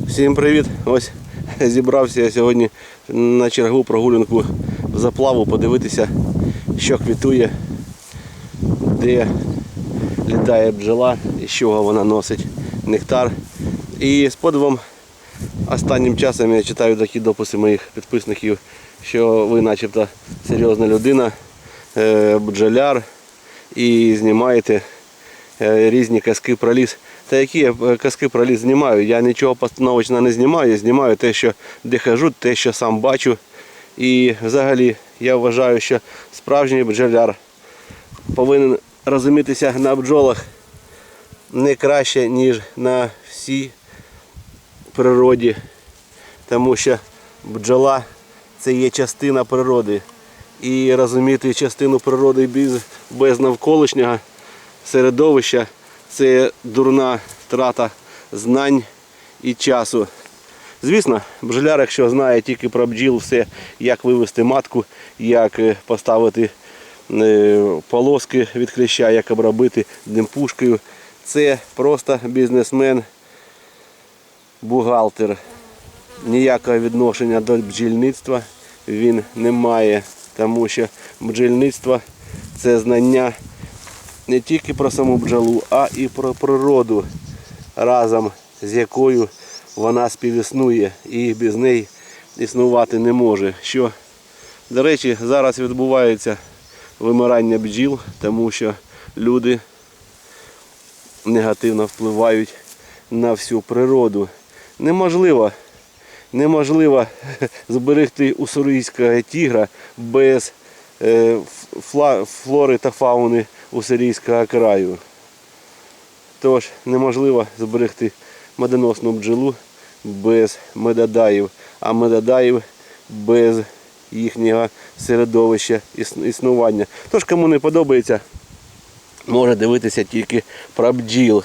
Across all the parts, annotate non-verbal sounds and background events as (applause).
Всім привіт! Ось зібрався я сьогодні на чергу прогулянку в заплаву подивитися, що квітує, де літає бджола і з чого вона носить нектар. І з подивом останнім часом я читаю такі дописи моїх підписників, що ви начебто серйозна людина, е, бджоляр і знімаєте е, різні казки про ліс. Та які я е, казки про ліс знімаю? Я нічого постановочно не знімаю, я знімаю те, що де хожу, те, що сам бачу. І взагалі я вважаю, що справжній бджоляр повинен розумітися на бджолах не краще, ніж на всій природі. Тому що бджола це є частина природи. І розуміти частину природи без, без навколишнього середовища це дурна втрата знань і часу. Звісно, бджоляр, якщо знає тільки про бджіл, все, як вивести матку, як е, поставити е, полоски від кліща, як обробити димпушкою, це просто бізнесмен, бухгалтер. Ніякого відношення до бджільництва він не має, тому що бджільництво це знання не тільки про саму бджолу, а і про природу, разом з якою вона співіснує і без неї існувати не може. Що, до речі, зараз відбувається вимирання бджіл, тому що люди негативно впливають на всю природу. Неможливо, неможливо (laughs) зберегти уссурійського тігра без е, флори та фауни уссурійського краю. Тож неможливо зберегти медоносну бджолу без медодаїв, а медодаїв без їхнього середовища існування. Тож кому не подобається, може дивитися тільки про бджіл.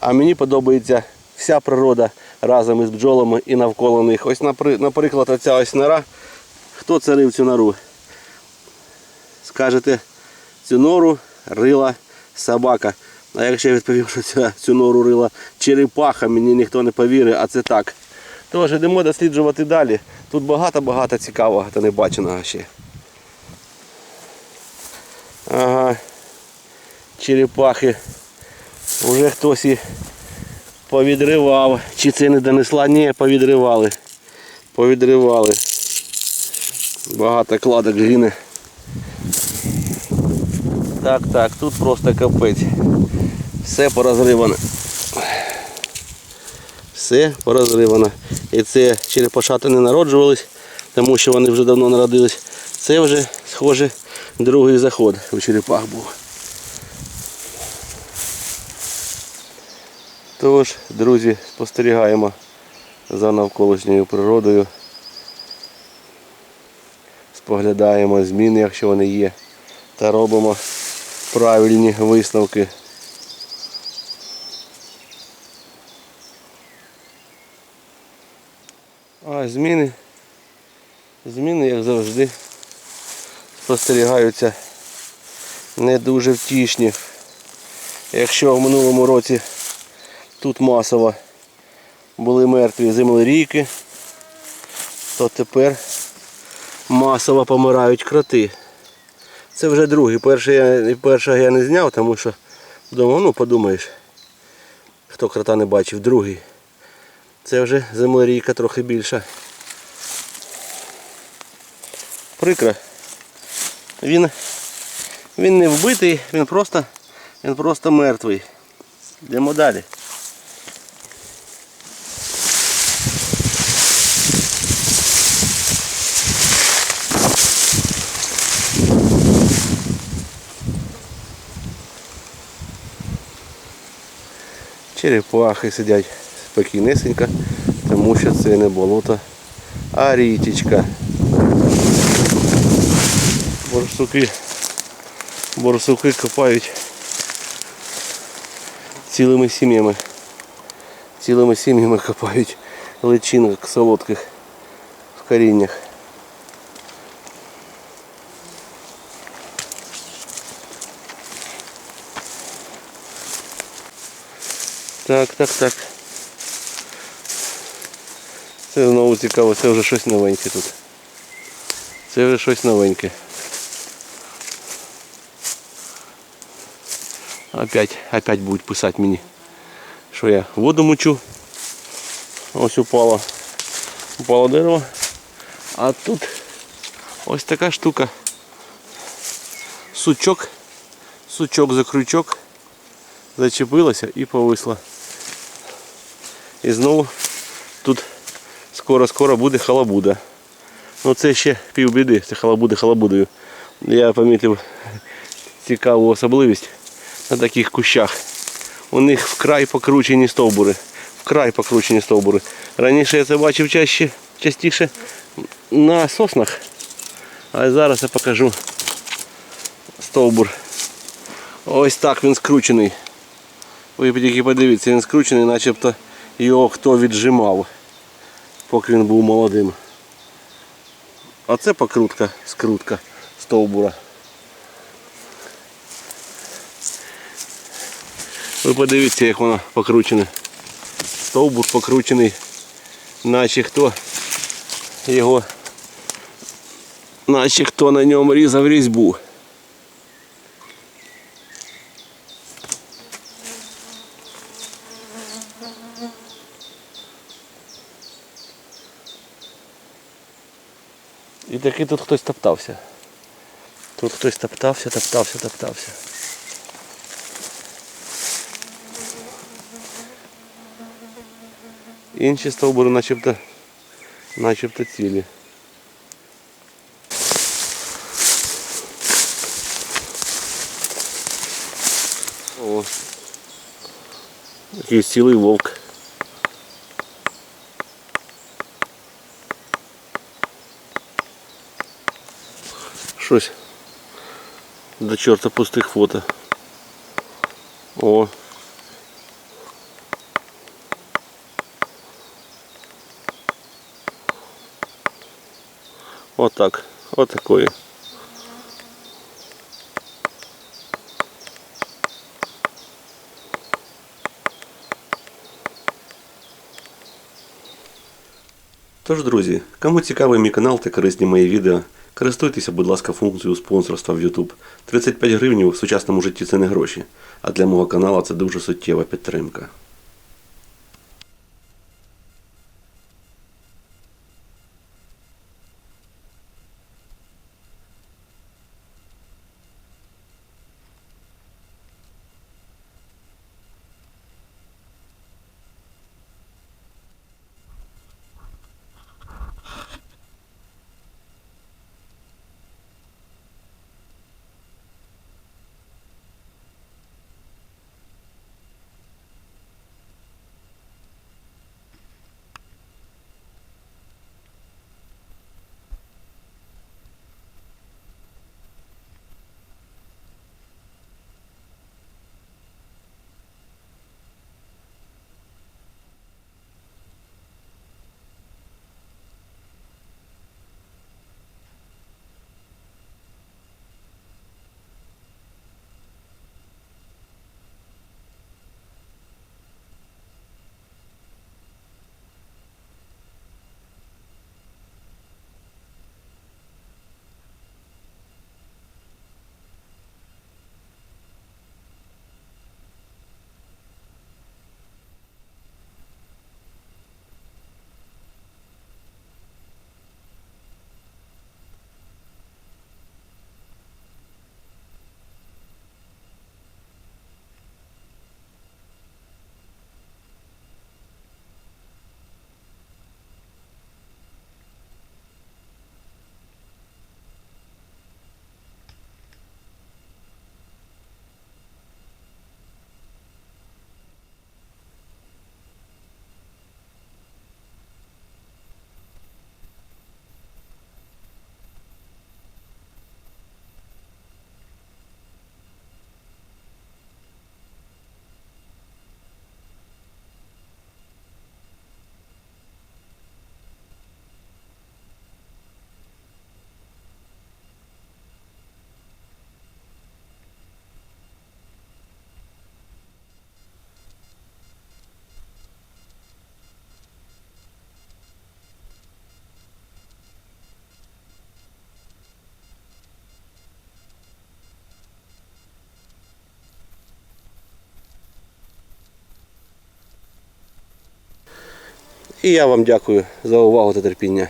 А мені подобається вся природа разом із бджолами і навколо них. Ось, наприклад, оця ось нора. Хто це рив цю нору? Скажете, цю нору рила собака. А якщо я відповів, що ця, цю нору рила черепаха, мені ніхто не повірить, а це так. Тож йдемо досліджувати далі. Тут багато-багато цікавого та небаченого ще. Ага. Черепахи. Уже хтось і повідривав. Чи це не донесла? Ні, повідривали. Повідривали. Багато кладок гине. Так, так, тут просто капець. Все порозривано. Все порозривано. І це черепашати не народжувались, тому що вони вже давно народились. Це вже, схоже, другий заход у черепах був. Тож, друзі, спостерігаємо за навколишньою природою. Споглядаємо зміни, якщо вони є, та робимо правильні висновки. А зміни, зміни, як завжди, спостерігаються не дуже втішні. Якщо в минулому році тут масово були мертві землерійки, то тепер масово помирають кроти. Це вже другий. Перший я, першого я не зняв, тому що думав, ну подумаєш, хто крота не бачив, другий. Це вже землерійка трохи більша. Прикро. Він, він не вбитий, він просто, він просто мертвий. Йдемо далі. Черепахи сидять спокійнесенько, тому що це не болото, а річечка. Борсуки, борсуки копають цілими сім'ями. Цілими сім'ями копають личинок солодких в коріннях. Так, так, так. Це знову цікаво, це вже щось новеньке тут. Це вже щось новеньке. Опять, опять будуть писати мені, що я воду мучу. Ось упало. Упало дерево. А тут ось така штука. Сучок. Сучок за крючок. Зачепилося і повисла. І знову тут скоро-скоро буде халабуда. Ну це ще півбіди, це халабуди халабудою. Я помітив цікаву особливість на таких кущах. У них вкрай покручені стовбури. Вкрай покручені стовбури. Раніше я це бачив чаще, частіше на соснах. А зараз я покажу стовбур. Ось так він скручений. Ви тільки подивіться, він скручений, начебто його хто віджимав, поки він був молодим. А це покрутка, скрутка стовбура. Ви подивіться, як воно покручене. Стовбур покручений, наче хто його, наче хто на ньому різав різьбу. І таки тут хтось топтався. Тут хтось топтався, топтався, топтався. Інші стовбури начебто, начебто цілі. О, якийсь цілий вовк. Щось до чорта пустих фото. О. Вот так. Вот такое. Тож, друзі, кому цікавий мій канал та корисні мої відео, користуйтеся, будь ласка, функцією спонсорства в YouTube. 35 гривень в сучасному житті це не гроші, а для мого каналу це дуже суттєва підтримка. І я вам дякую за увагу та терпіння.